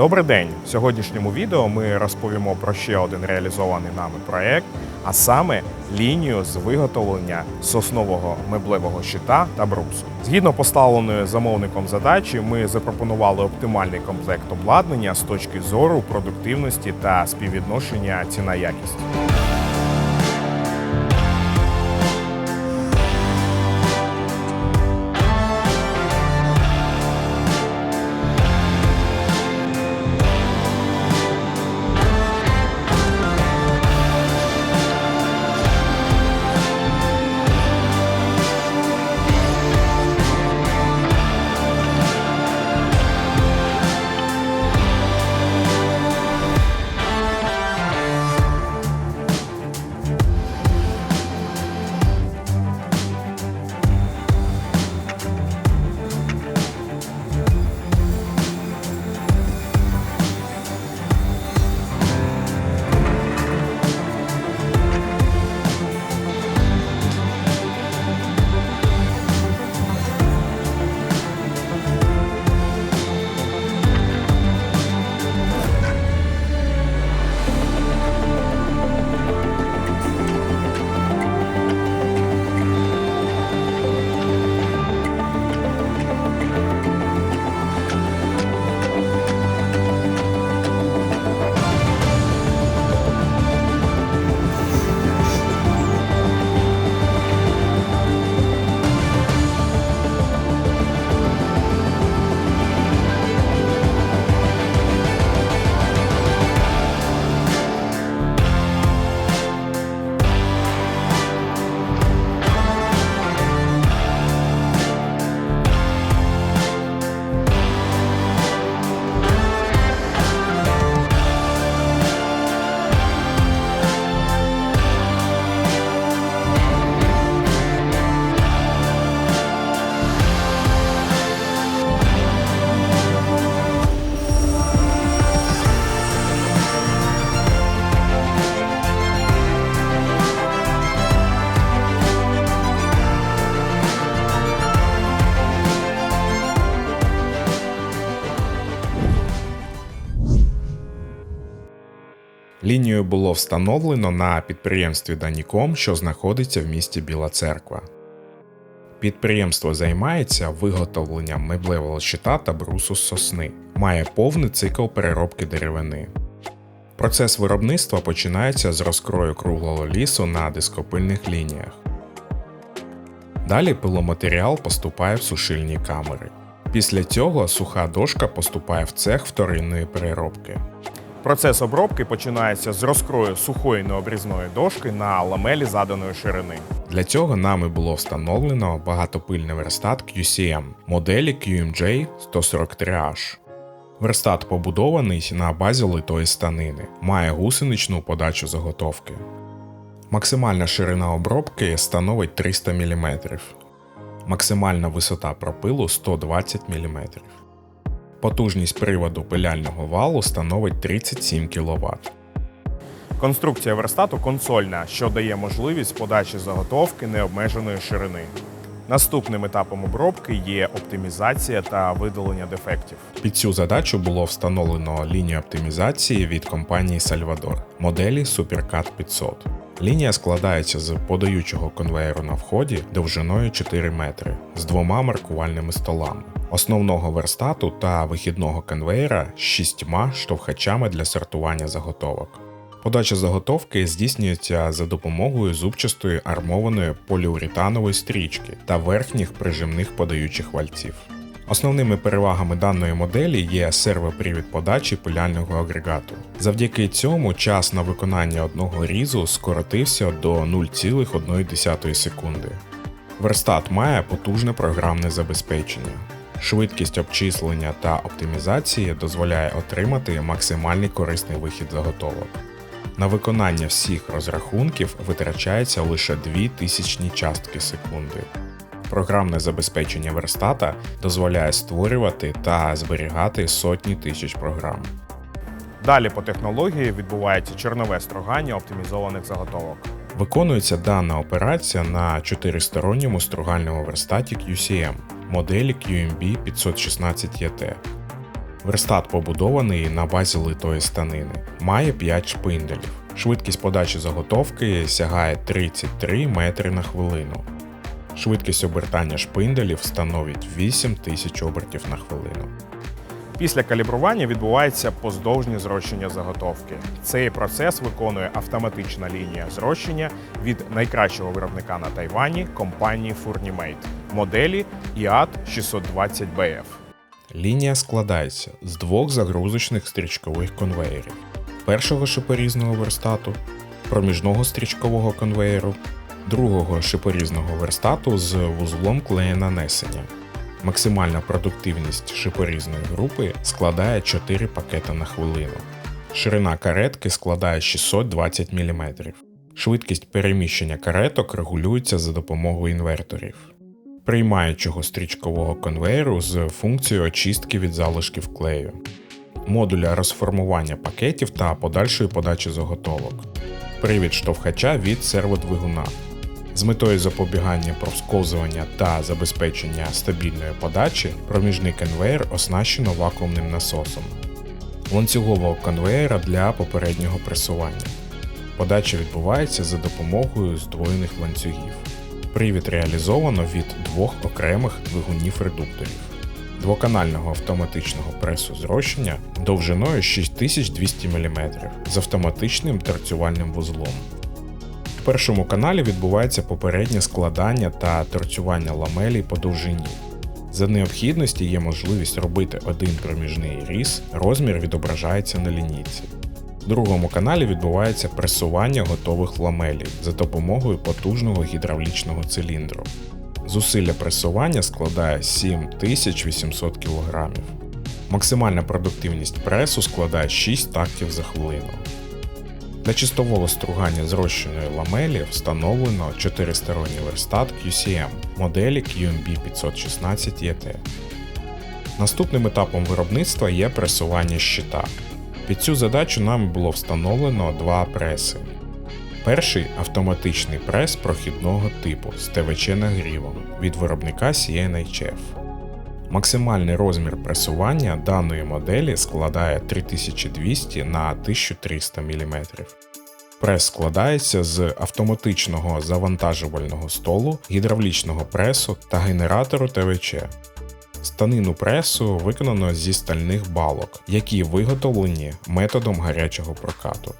Добрий день! В сьогоднішньому відео ми розповімо про ще один реалізований нами проект, а саме лінію з виготовлення соснового меблевого щита та брусу. Згідно поставленої замовником задачі, ми запропонували оптимальний комплект обладнання з точки зору продуктивності та співвідношення ціна-якість. Лінію було встановлено на підприємстві Даніком, що знаходиться в місті Біла Церква. Підприємство займається виготовленням меблевого щита та брусу з сосни, має повний цикл переробки деревини. Процес виробництва починається з розкрою круглого лісу на дископильних лініях. Далі пиломатеріал поступає в сушильні камери. Після цього суха дошка поступає в цех вторинної переробки. Процес обробки починається з розкрою сухої необрізної дошки на ламелі заданої ширини. Для цього нами було встановлено багатопильний верстат QCM моделі QMJ 143H. Верстат побудований на базі литої станини, має гусеничну подачу заготовки. Максимальна ширина обробки становить 300 мм. Максимальна висота пропилу 120 мм. Потужність приводу пиляльного валу становить 37 кВт. Конструкція верстату консольна, що дає можливість подачі заготовки необмеженої ширини. Наступним етапом обробки є оптимізація та видалення дефектів. Під цю задачу було встановлено лінію оптимізації від компанії Salvador моделі SuperCut 500. Лінія складається з подаючого конвеєру на вході довжиною 4 метри з двома маркувальними столами, основного верстату та вихідного конвеєра з шістьма штовхачами для сортування заготовок. Подача заготовки здійснюється за допомогою зубчастої армованої поліуретанової стрічки та верхніх прижимних подаючих вальців. Основними перевагами даної моделі є сервопривід подачі пиляльного агрегату. Завдяки цьому час на виконання одного різу скоротився до 0,1 секунди. Верстат має потужне програмне забезпечення. Швидкість обчислення та оптимізації дозволяє отримати максимальний корисний вихід заготовок. На виконання всіх розрахунків витрачається лише 2 тисячні частки секунди. Програмне забезпечення верстата дозволяє створювати та зберігати сотні тисяч програм. Далі по технології відбувається чернове строгання оптимізованих заготовок. Виконується дана операція на чотиристоронньому стругальному верстаті QCM моделі QMB 516 ET. Верстат побудований на базі литої станини, має 5 шпинделів. Швидкість подачі заготовки сягає 33 метри на хвилину. Швидкість обертання шпинделів становить 8 тисяч обертів на хвилину. Після калібрування відбувається поздовжнє зрощення заготовки. Цей процес виконує автоматична лінія зрощення від найкращого виробника на Тайвані компанії Furnimate моделі IAT 620BF. Лінія складається з двох загрузочних стрічкових конвеєрів: першого шипорізного верстату, проміжного стрічкового конвеєру, другого шипорізного верстату з вузлом клея нанесення. Максимальна продуктивність шипорізної групи складає 4 пакета на хвилину. Ширина каретки складає 620 мм. Швидкість переміщення кареток регулюється за допомогою інверторів приймаючого стрічкового конвейеру з функцією очистки від залишків клею, модуля розформування пакетів та подальшої подачі заготовок, привід штовхача від серводвигуна. З метою запобігання провсковзування та забезпечення стабільної подачі проміжний конвейер оснащено вакуумним насосом, ланцюгового конвейера для попереднього пресування. Подача відбувається за допомогою здвоєних ланцюгів. Привід реалізовано від двох окремих двигунів-редукторів, двоканального автоматичного пресу зрощення довжиною 6200 мм з автоматичним торцювальним вузлом. В першому каналі відбувається попереднє складання та торцювання ламелей по довжині. За необхідності є можливість робити один проміжний різ, розмір відображається на лінійці. В другому каналі відбувається пресування готових ламелів за допомогою потужного гідравлічного циліндру. Зусилля пресування складає 7800 кг. Максимальна продуктивність пресу складає 6 тактів за хвилину. Для чистового стругання зрощеної ламелі встановлено чотиристоронній верстат QCM моделі QMB 516 ET. Наступним етапом виробництва є пресування щита. Під цю задачу нами було встановлено два преси. Перший автоматичний прес прохідного типу з ТВЧ нагрівом від виробника CNHF. Максимальний розмір пресування даної моделі складає 3200 на 1300 мм. Прес складається з автоматичного завантажувального столу, гідравлічного пресу та генератору ТВЧ. Станину пресу виконано зі стальних балок, які виготовлені методом гарячого прокату.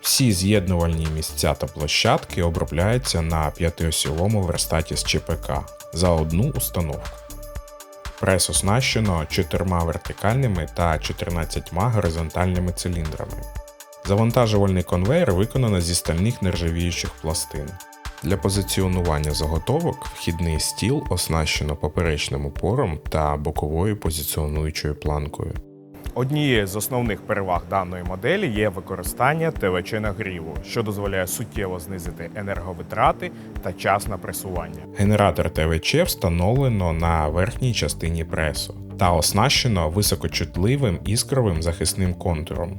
Всі з'єднувальні місця та площадки обробляються на п'ятиосілому верстаті з ЧПК за одну установку. Прес оснащено чотирма вертикальними та 14 горизонтальними циліндрами. Завантажувальний конвейер виконано зі стальних нержавіючих пластин. Для позиціонування заготовок вхідний стіл оснащено поперечним упором та боковою позиціонуючою планкою. Однією з основних переваг даної моделі є використання ТВЧ нагріву, що дозволяє суттєво знизити енерговитрати та час на пресування. Генератор ТВЧ встановлено на верхній частині пресу та оснащено високочутливим іскровим захисним контуром.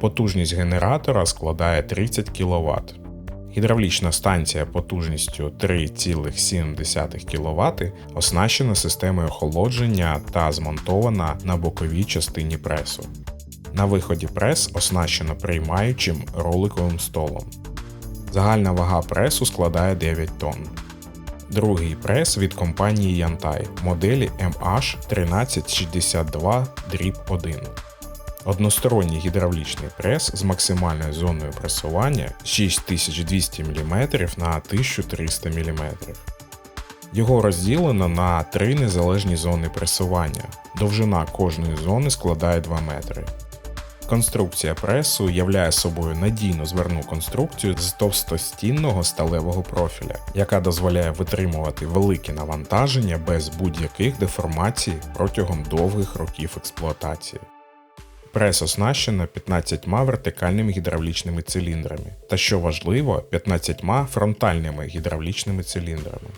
Потужність генератора складає 30 кВт. Гідравлічна станція потужністю 3,7 кВт оснащена системою охолодження та змонтована на боковій частині пресу. На виході прес оснащено приймаючим роликовим столом. Загальна вага пресу складає 9 тонн. Другий прес від компанії Yantai моделі MH1362-1. Односторонній гідравлічний прес з максимальною зоною пресування 6200 мм на 1300 мм. Його розділено на три незалежні зони пресування. Довжина кожної зони складає 2 метри. Конструкція пресу являє собою надійну зверну конструкцію з товстостінного сталевого профіля, яка дозволяє витримувати великі навантаження без будь-яких деформацій протягом довгих років експлуатації. Прес оснащено 15 вертикальними гідравлічними циліндрами та, що важливо, 15 фронтальними гідравлічними циліндрами.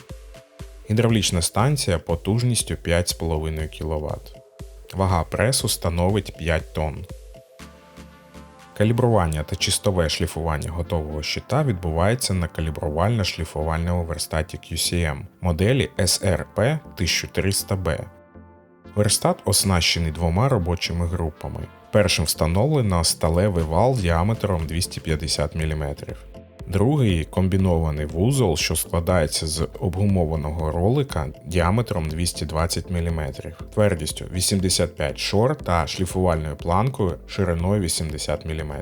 Гідравлічна станція потужністю 5,5 кВт. Вага пресу становить 5 тонн. Калібрування та чистове шліфування готового щита відбувається на калібрувально-шліфувальному верстаті QCM моделі SRP 1300B. Верстат оснащений двома робочими групами. Першим встановлено сталевий вал діаметром 250 мм. Другий комбінований вузол, що складається з обгумованого ролика діаметром 220 мм, твердістю 85 шор та шліфувальною планкою шириною 80 мм.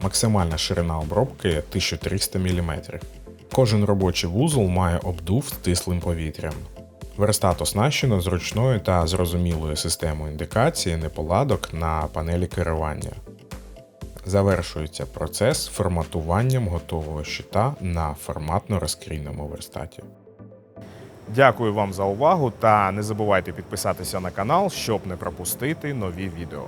Максимальна ширина обробки 1300 мм. Кожен робочий вузол має обдув з тислим повітрям. Верстат оснащено зручною та зрозумілою системою індикації неполадок на панелі керування. Завершується процес форматуванням готового щита на форматно-розкрійному верстаті. Дякую вам за увагу та не забувайте підписатися на канал, щоб не пропустити нові відео.